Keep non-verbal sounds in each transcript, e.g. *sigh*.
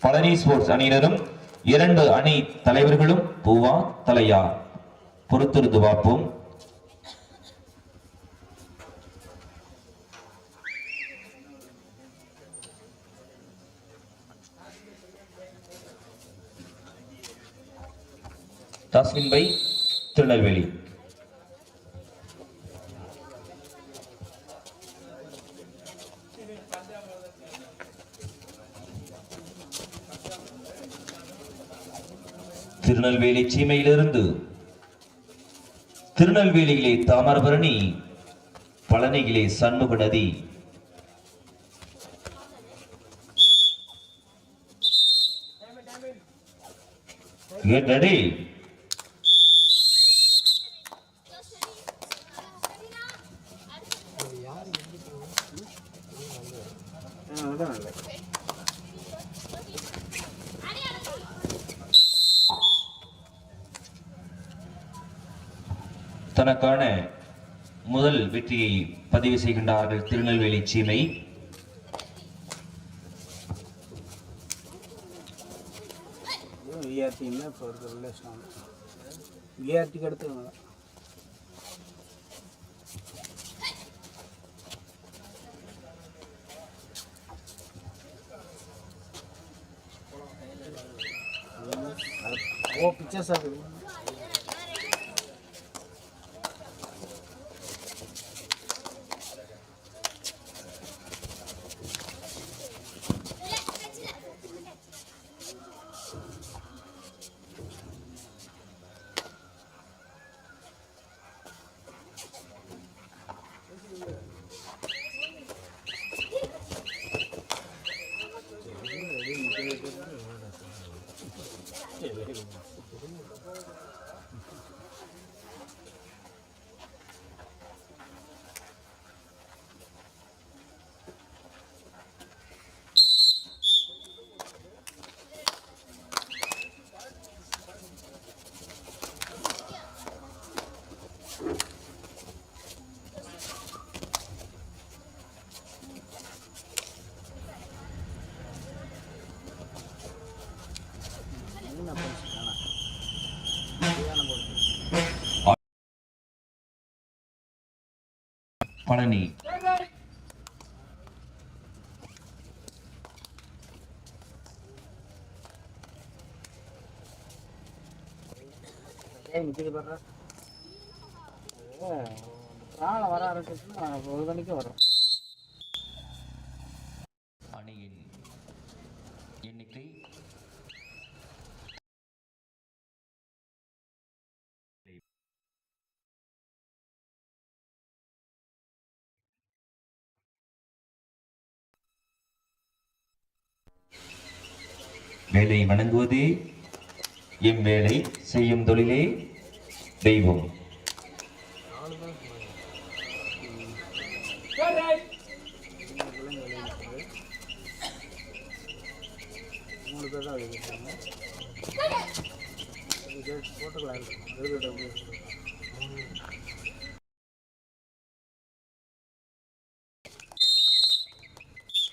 Palani sports அணியினரும் இரண்டு அணி தலைவர்களும் பூவா தலையா. பொறுத்திருந்து பார்ப்போம். தாஸ்மின் பை திருநெல்வேலி. திருநெல்வேலி சீமையிலிருந்து திருநெல்வேலியிலே தாமிரபரணி பழனியிலே சண்முக நதி. Get தனக்கான முதல் வெற்றியை பதிவு செய்கின்றார்கள் திருநெல்வேலி சீமை. விஆர்டின்னா இப்போ இருக்கிற ரிலேஷன் விஆர்டிக்கு அடுத்து ஓ பிக்சர்ஸ் ஆகுது பழனி. வர ஆரம்பிச்சுன்னா ஒரு மணிக்கு வரும். அணியின் வேலை வணங்குவது எம் வேலை செய்யும் தொழிலே தெய்வம்.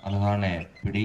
அழகான பிடி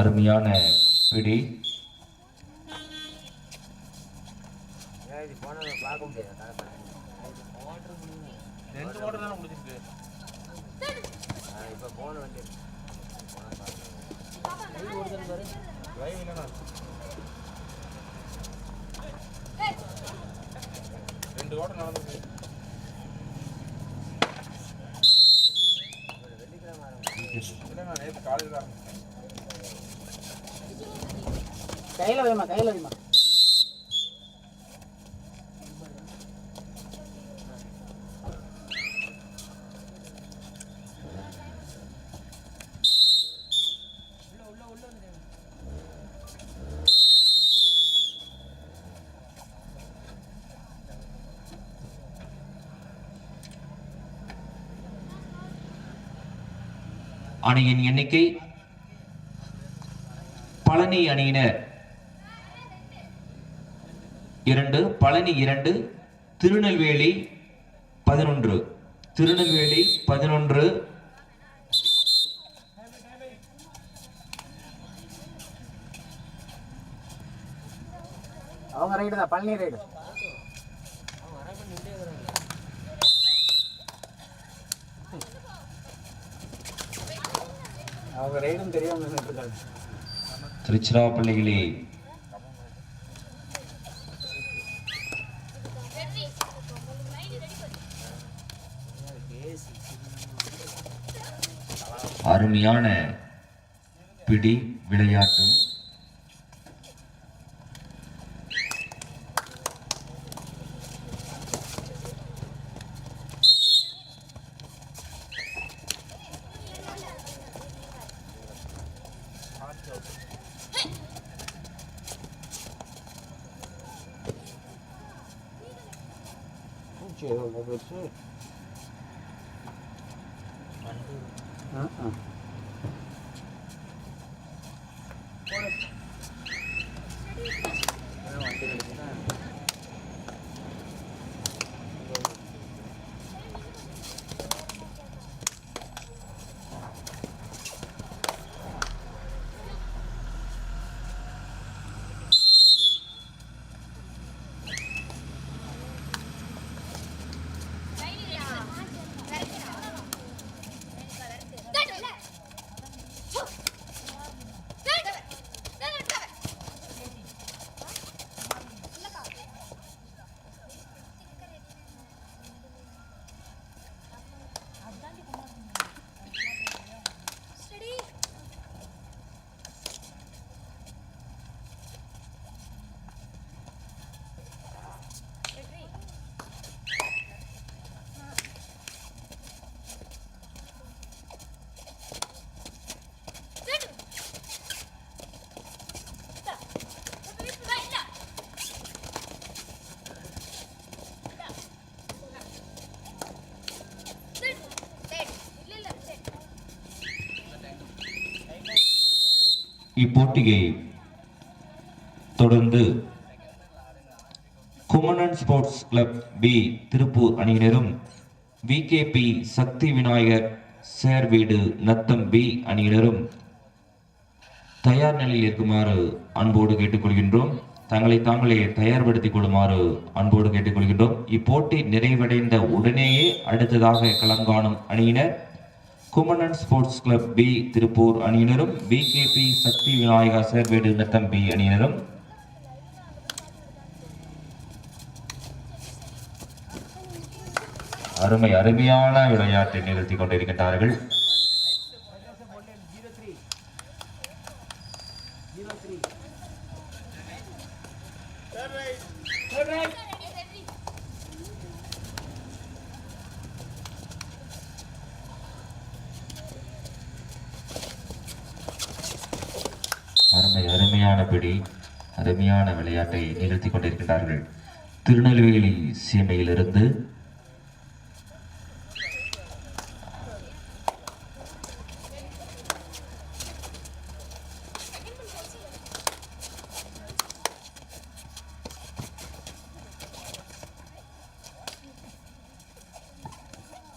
அருமையான பிடி. ஏன் இது பார்க்க முடியாது ரெண்டு ஓட்டம் நடந்து வைமா கையில் வைமா அணியின் எண்ணிக்கை பழனி அணியினர். இரண்டு பழனி இரண்டு திருநெல்வேலி பதினொன்று. திருநெல்வேலி பதினொன்று. அவங்க ரைடு தான் பழனி ரைடு அவங்க ரைடும் தெரியாம நின்றுட்டு அருமையான பிடி விளையாட்டும். சரி இப்போட்டியை தொடர்ந்து Kumanan sports club B Tiruppur அணியினரும் விகேபி சக்தி விநாயகர் சேர்வீடு நத்தம் பி அணியினரும் தயார் நிலையில் இருக்குமாறு அன்போடு கேட்டுக்கொள்கின்றோம். தங்களை தாங்களே தயார்படுத்திக் கொள்ளுமாறு அன்போடு கேட்டுக்கொள்கின்றோம். இப்போட்டி நிறைவடைந்த உடனேயே அடுத்ததாக களங்காணும் அணியினர். Kumanan sports club B Tiruppur அணியினரும் பிகேபி சக்தி விநாயகா சேர்வேடு நத்தம் பி அணியினரும். அருமை அருமையான விளையாட்டை நிகழ்த்தி கொண்டிருக்கின்றார்கள். அருமை அருமையானபடி அருமையான விளையாட்டை நிகழ்த்தி கொண்டிருக்கின்றார்கள். திருநெல்வேலி சீமையிலிருந்து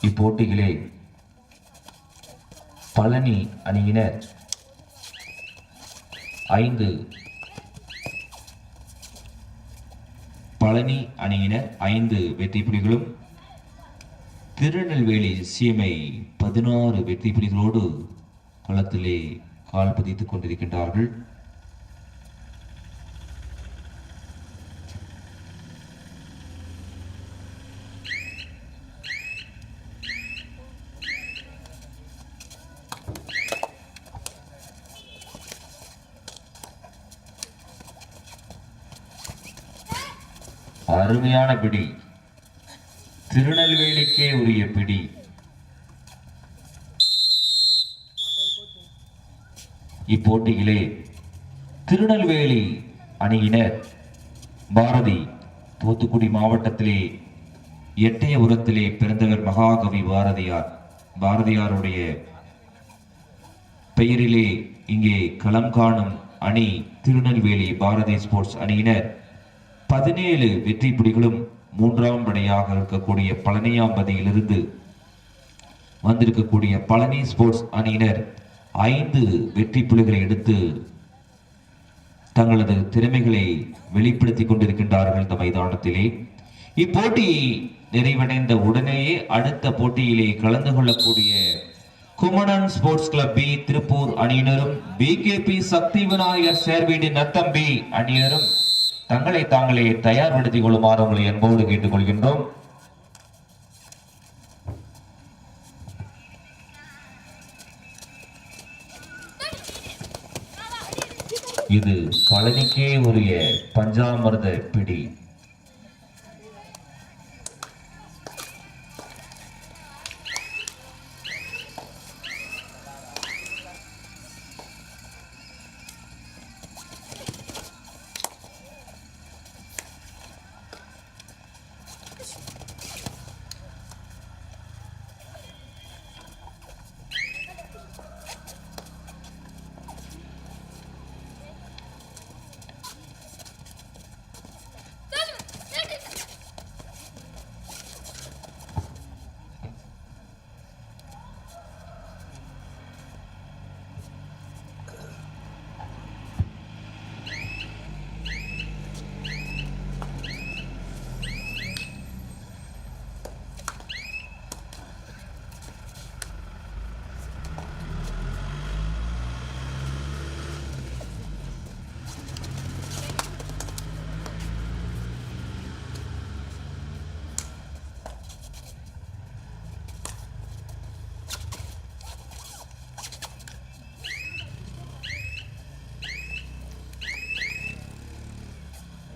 இப்போட்டியிலே பழனி அணியினர் ஐந்து. பழனி அணியினர் ஐந்து வெற்றி புலிகளும் திருநெல்வேலி சிஎம்ஐ பதினாறு வெற்றி புலிகளோடு களத்திலே கால் பதித்துக் கொண்டிருக்கின்றார்கள். அருமையான பிடி. திருநெல்வேலிக்கே உரிய பிடி. இப்போட்டியிலே திருநெல்வேலி அணியினர் பாரதி தூத்துக்குடி மாவட்டத்திலே எட்டயபுரத்திலே பிறந்தவர் மகாகவி பாரதியார் பாரதியாருடைய பெயரிலே இங்கே களம் காணும் அணி திருநெல்வேலி பாரதி ஸ்போர்ட்ஸ் அணியினர். பதினேழு வெற்றி புலிகளும் மூன்றாம் படையாக இருக்கக்கூடிய பழனியாம்பதியிலிருந்து வந்திருக்கக்கூடிய பழனி ஸ்போர்ட்ஸ் அணியினர் ஐந்து வெற்றி புலிகளை எடுத்து தங்களது திறமைகளை வெளிப்படுத்தி கொண்டிருக்கின்றார்கள் இந்த மைதானத்திலே. இப்போட்டி நிறைவடைந்த உடனேயே அடுத்த போட்டியிலே கலந்து கொள்ளக்கூடிய Kumanan sports club B Tiruppur அணியினரும் பிகேபி சக்தி விநாயகர் சேர்வீடு நத்தம்பி அணியினரும் தங்களை தாங்களே தயார்படுத்திக் கொள்ளுமாறு உங்களை என்போடு கேட்டுக்கொள்கின்றோம். இது பழனிக்கே உரிய பஞ்சாமிர்த பிடி.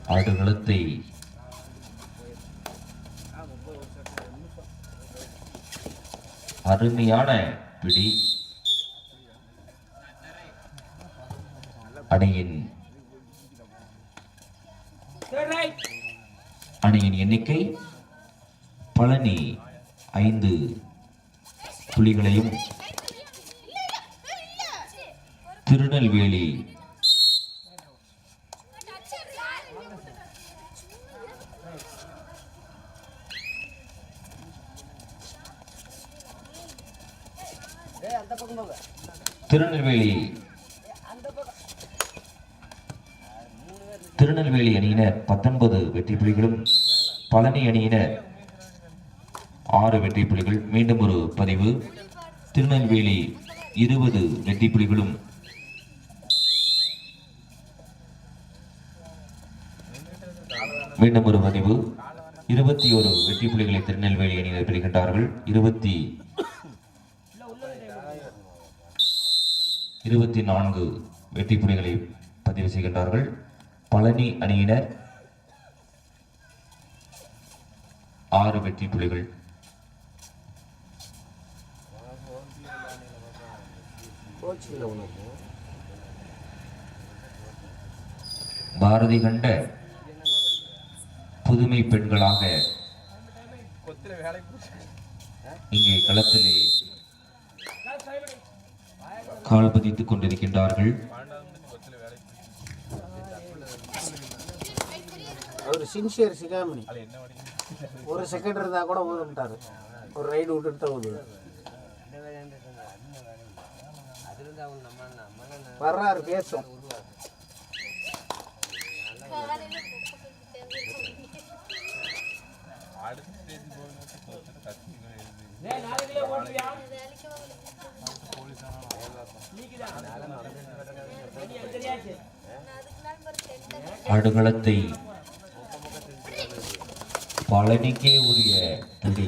ஆடுகளத்தை அருமையான பிடி அணியின் அணியின் எண்ணிக்கை பழனி ஐந்து புலிகளையும் திருநெல்வேலி திருநெல்வேலி. திருநெல்வேலி அணியினர் பத்தொன்பது வெற்றி புலிகளும் பழனி அணியினர் ஆறு வெற்றி புலிகள் மீண்டும் ஒரு பதிவு. திருநெல்வேலி இருபது வெற்றி புலிகளும் மீண்டும் ஒரு பதிவு. இருபத்தி ஒரு வெற்றி புலிகளை திருநெல்வேலி அணியினர் பெறுகின்றார்கள். இருபத்தி இருபத்தி நான்கு வெற்றி புலிகளை பதிவு செய்கின்றார்கள். பழனி அணியினர் ஆறு வெற்றி புலிகள் பாரதி கண்ட புதுமை பெண்களாக இங்கே களத்திலே கால் பதித்துக் கொண்டிருக்கின்றார்கள் அவர் சின்சியர் சிகாமணி. ஒரு செகண்ட் இருந்தால் கூட ஊதுட்டார் ஒரு ரைடு விட்டுட்டு தான் வர்றாரு பேசும். அடுத்து அடுகளத்தை பழனிக்கே உரிய துடி.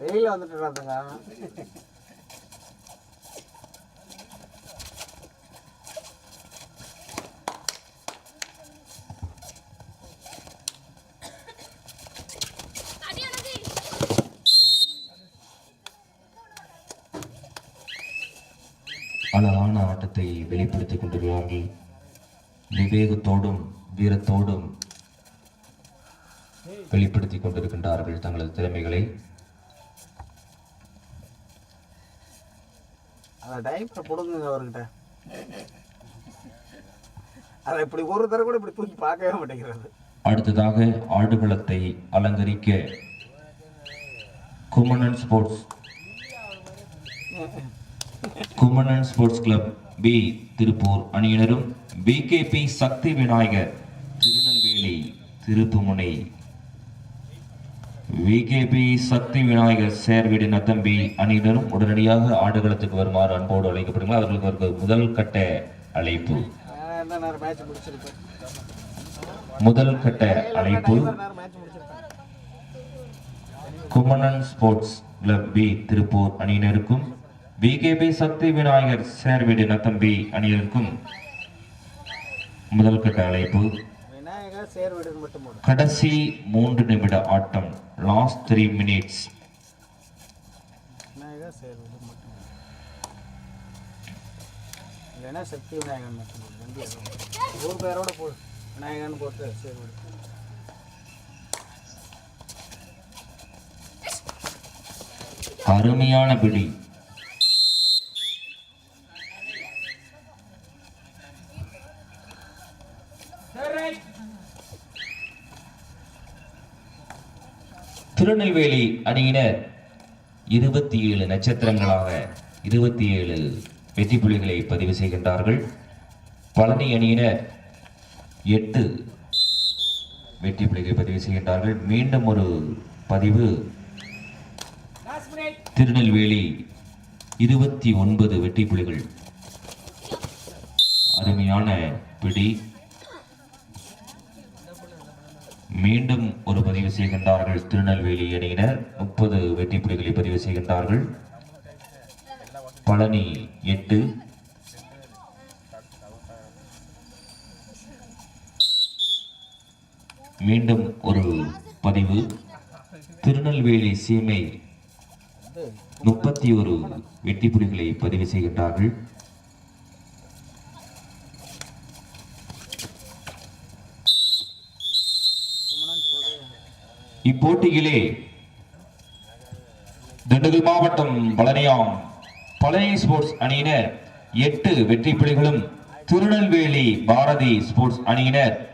வெளியில் வந்துட்டு அழகான ஆட்டத்தை வெளிப்படுத்திக் கொண்டிருக்கிறார்கள் விவேகத்தோடும் வீரத்தோடும் வெளிப்படுத்திக் கொண்டிருக்கின்றார்கள் தங்களது திறமைகளை. அந்த டைப்பரை கொடுங்க அவர்கிட்ட. அதை இப்படி ஒரு தடவை கூட இப்படி தூக்கி பார்க்கவே மாட்டேங்கிறது. அடுத்ததாக ஆடுகளத்தை அலங்கரிக்க Kumanan sports. *laughs* Kumanan sports club B Tiruppur அணியினரும் பிகேபி சக்தி விநாயகர் திருநெல்வேலி திருப்புமுனை விகேபி சக்தி விநாயகர் சேர்வீடு நத்தம்பி அணியினரும் உடனடியாக ஆடுகளத்துக்கு வருமாறு அன்போடு அழைக்கப்படுங்கள். அவர்களுக்கு ஒரு முதல் கட்ட அழைப்பு. முதல் கட்ட அழைப்பு. நேரம் Kumanan sports club B Tiruppur அணியினருக்கும் pKb Sakthi Vinayagar சேர்வீடு நத்தம்பி அணியினருக்கும் முதல் கட்ட அழைப்பு. கடைசி மூன்று நிமிட ஆட்டம் லாஸ்ட் த்ரீ மினிட்ஸ். இல்லைன்னா சக்தி விநாயகன் மட்டும். ஊர் பேரோட விநாயகன் போட்டு சேர் வீடு அருமையான பிடி. திருநெல்வேலி அணியினர் இருபத்தி ஏழு நட்சத்திரங்களாக இருபத்தி ஏழு வெற்றி புள்ளிகளை பதிவு செய்கின்றார்கள். பழனி அணியினர் எட்டு வெற்றி புள்ளிகளை பதிவு செய்கின்றார்கள். மீண்டும் ஒரு பதிவு. திருநெல்வேலி இருபத்தி ஒன்பது வெற்றி புலிகள் அருமையான பிடி. மீண்டும் ஒரு பதிவு செய்கின்றார்கள். திருநெல்வேலி அணியினர் முப்பது வெற்றி புலிகளை பதிவு செய்கின்றார்கள். பழனி எட்டு. மீண்டும் ஒரு பதிவு. திருநெல்வேலி சீமை முப்பத்தி ஒரு வெற்றி புலிகளை பதிவு செய்கின்றார்கள். இப்போட்டியிலே திண்டுக்கல் மாவட்டம் பழனியாம் பழனி ஸ்போர்ட்ஸ் அணியினர் எட்டு வெற்றி புலிகளும் திருநெல்வேலி பாரதி ஸ்போர்ட்ஸ் அணியினர்.